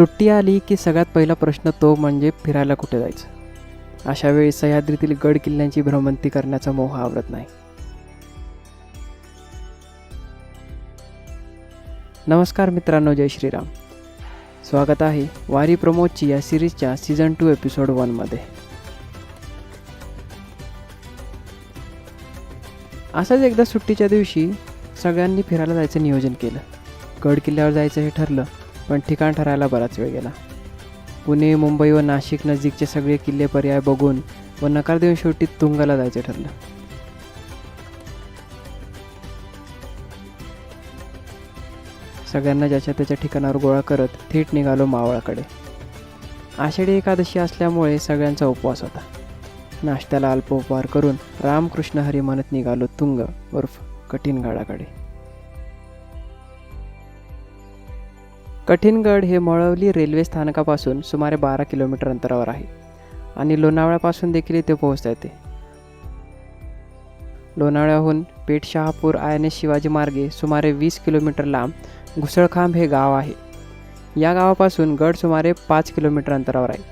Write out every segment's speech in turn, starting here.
सुट्टी आली की सगळ्यात पहिला प्रश्न तो म्हणजे फिरायला कुठे जायचं? अशा वेळी सह्याद्रीतील गड किल्ल्यांची भ्रमंती करण्याचा मोह आवडत नाही. नमस्कार मित्रांनो जय श्रीराम. स्वागत आहे वारी प्रमोदची या सिरीजच्या सीझन टू एपिसोड वनमध्ये असंच एकदा सुट्टीच्या दिवशी सगळ्यांनी फिरायला जायचं नियोजन केलं. गड किल्ल्यावर जायचं हे ठरलं. पण ठिकाण ठरायला बराच वेळ गेला. पुणे मुंबई व नाशिक नजीकचे सगळे किल्ले पर्याय बघून व नकार देऊन शेवटी तुंगाला जायचं ठरलं. सगळ्यांना ज्याच्या त्याच्या ठिकाणावर गोळा करत थेट निघालो मावळाकडे. आषाढी एकादशी असल्यामुळे सगळ्यांचा उपवास होता. नाश्त्याला अल्पोपहार करून रामकृष्ण हरी म्हणत निघालो तुंग उर्फ कठीणगडाकडे कठीणगड हे मळवली रेल्वे स्थानकापासून सुमारे बारा किलोमीटर अंतरावर आहे आणि लोणावळ्यापासून देखील इथे पोहोचता येते. लोणावळ्याहून Peth Shahapur I N S Shivaji मार्गे सुमारे वीस किलोमीटर लांब घुसळखांब हे गाव आहे. या गावापासून गड सुमारे पाच किलोमीटर अंतरावर आहे.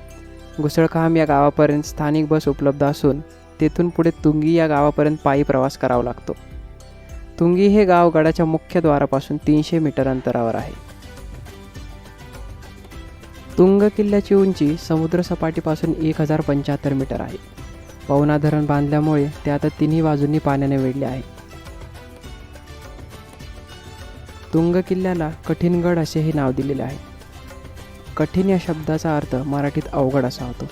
घुसळखांब या गावापर्यंत स्थानिक बस उपलब्ध असून तेथून पुढे तुंगी या गावापर्यंत पायी प्रवास करावा लागतो. तुंगी हे गाव गडाच्या मुख्य द्वारापासून तीनशे मीटर अंतरावर आहे. तुंग किल्ल्याची उंची समुद्रसपाटीपासून एक हजार पंच्याहत्तर मीटर आहे. पवना धरण बांधल्यामुळे ते आता तिन्ही बाजूंनी पाण्याने वेढले आहे. तुंग किल्ल्याला कठीणगड असेही नाव दिलेले आहे. कठीण या शब्दाचा अर्थ मराठीत अवघड असा होतो.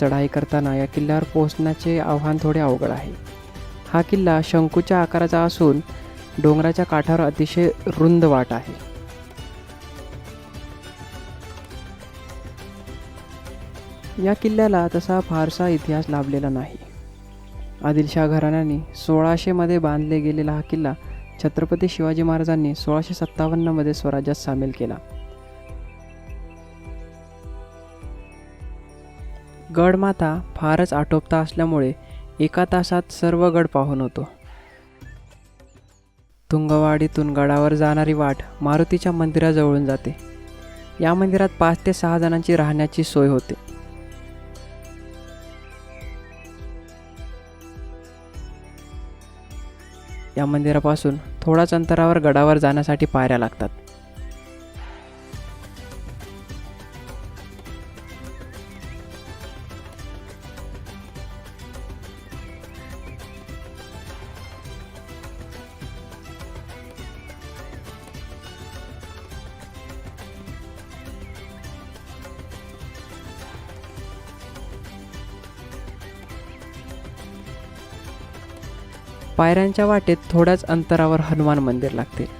चढाई करताना या किल्ल्यावर पोहोचण्याचे आव्हान थोडे अवघड आहे. हा किल्ला शंकूच्या आकाराचा असून डोंगराच्या काठावर अतिशय रुंद वाट आहे. या किल्ल्याला तसा फारसा इतिहास लाभलेला नाही. आदिलशाह घराण्याने सोळाशेमध्ये बांधले गेलेला हा किल्ला छत्रपती शिवाजी महाराजांनी सोळाशे सत्तावन्नमध्ये स्वराज्यात सामील केला. गडमाथा फारच आटोपता असल्यामुळे एका तासात सर्व गड पाहून होतो. तुंगवाडीतून गडावर जाणारी वाट मारुतीच्या मंदिराजवळून जाते. या मंदिरात पाच ते सहा जणांची राहण्याची सोय होते. या मंदिरापासून थोड्याच अंतरावर गडावर जाण्यासाठी पायऱ्या लागतात. पायऱ्यांच्या वाटेत थोड्याच अंतरावर हनुमान मंदिर लागते.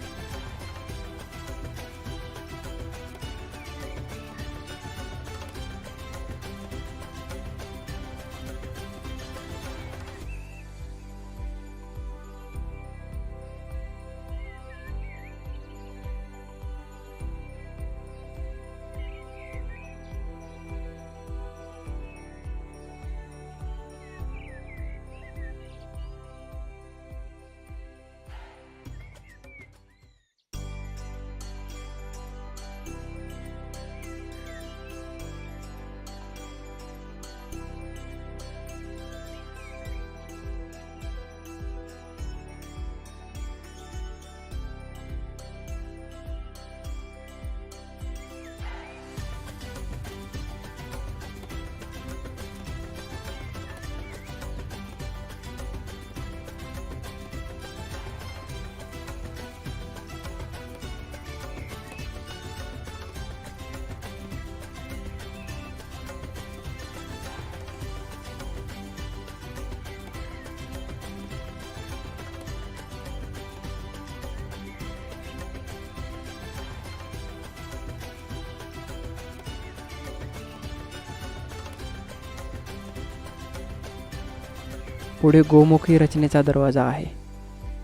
पुढे गोमुखी रचनेचा दरवाजा आहे.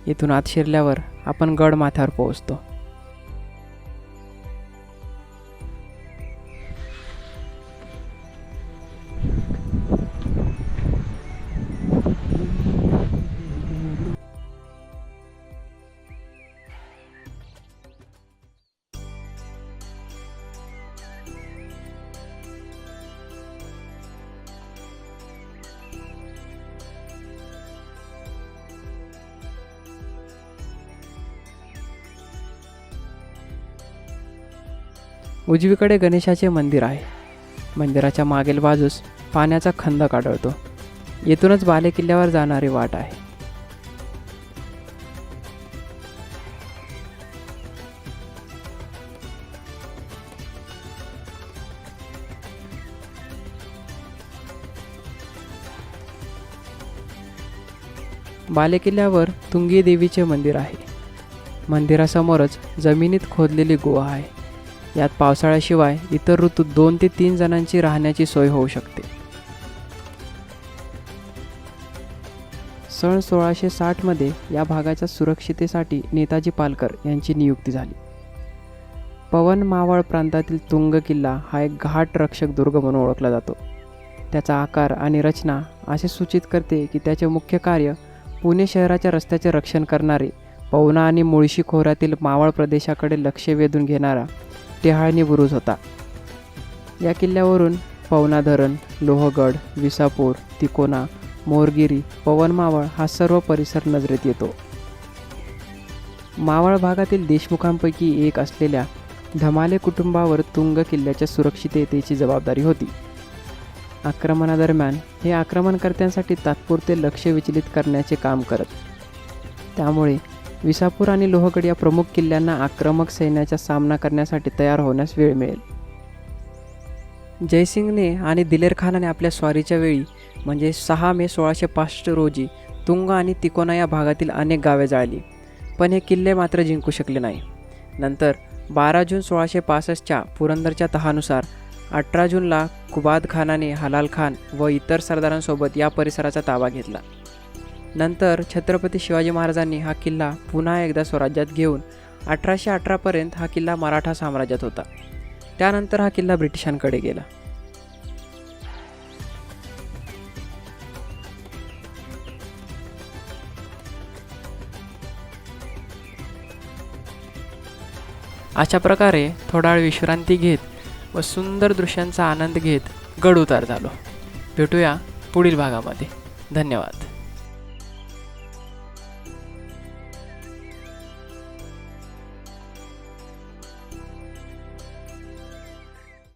येथून आत शिरल्यावर आपण गड माथ्यावर पोहोचतो. उजवीकडे गणेशाचे मंदिर आहे. मंदिराच्या मागील बाजूस पाण्याचा खंदक आढळतो येथूनच बालेकिल्ल्यावर जाणारी वाट आहे. बालेकिल्ल्यावर तुंगी देवीचे मंदिर आहे. मंदिरासमोरच जमिनीत खोदलेली गुहा आहे. यात पावसाळ्याशिवाय इतर ऋतूत दोन ते तीन जणांची राहण्याची सोय होऊ शकते. सन सोळाशे साठमध्ये या भागाच्या सुरक्षितेसाठी नेताजी पालकर यांची नियुक्ती झाली. पवन मावळ प्रांतातील तुंग किल्ला हा एक घाट रक्षक दुर्ग म्हणून ओळखला जातो. त्याचा आकार आणि रचना असे सूचित करते की त्याचे मुख्य कार्य पुणे शहराच्या रस्त्याचे रक्षण करणारे पवना आणि मुळशी खोऱ्यातील मावळ प्रदेशाकडे लक्ष वेधून घेणारा टेहाळणी बुरुज होता. या किल्ल्यावरून पवना धरण लोहगड विसापूर तिकोना मोरगिरी पवन मावळ हा सर्व परिसर नजरेत येतो. मावळ भागातील देशमुखांपैकी एक असलेल्या धमाले कुटुंबावर तुंग किल्ल्याच्या सुरक्षिततेची जबाबदारी होती. आक्रमणादरम्यान हे आक्रमणकर्त्यांसाठी तात्पुरते लक्ष विचलित करण्याचे काम करत. त्यामुळे विसापूर आणि लोहगड या प्रमुख किल्ल्यांना आक्रमक सैन्याचा सामना करण्यासाठी तयार होण्यास वेळ मिळेल. जयसिंगने आणि दिलेर खानाने आपल्या स्वारीच्या वेळी म्हणजे सहा मे सोळाशे पासष्ट रोजी तुंग आणि तिकोना या भागातील अनेक गावे जाळली. पण हे किल्ले मात्र जिंकू शकले नाही. नंतर बारा जून सोळाशे पासष्टच्या पुरंदरच्या तहानुसार अठरा जूनला कुबाद खानाने हलाल खान व इतर सरदारांसोबत या परिसराचा ताबा घेतला. नंतर छत्रपती शिवाजी महाराजांनी हा किल्ला पुन्हा एकदा स्वराज्यात घेऊन अठराशे अठरापर्यंत हा किल्ला मराठा साम्राज्यात होता. त्यानंतर हा किल्ला ब्रिटिशांकडे गेला. अशा प्रकारे थोडा वेळ विश्रांती घेत व सुंदर दृश्यांचा आनंद घेत गड उतार झालो. भेटूया पुढील भागामध्ये. धन्यवाद.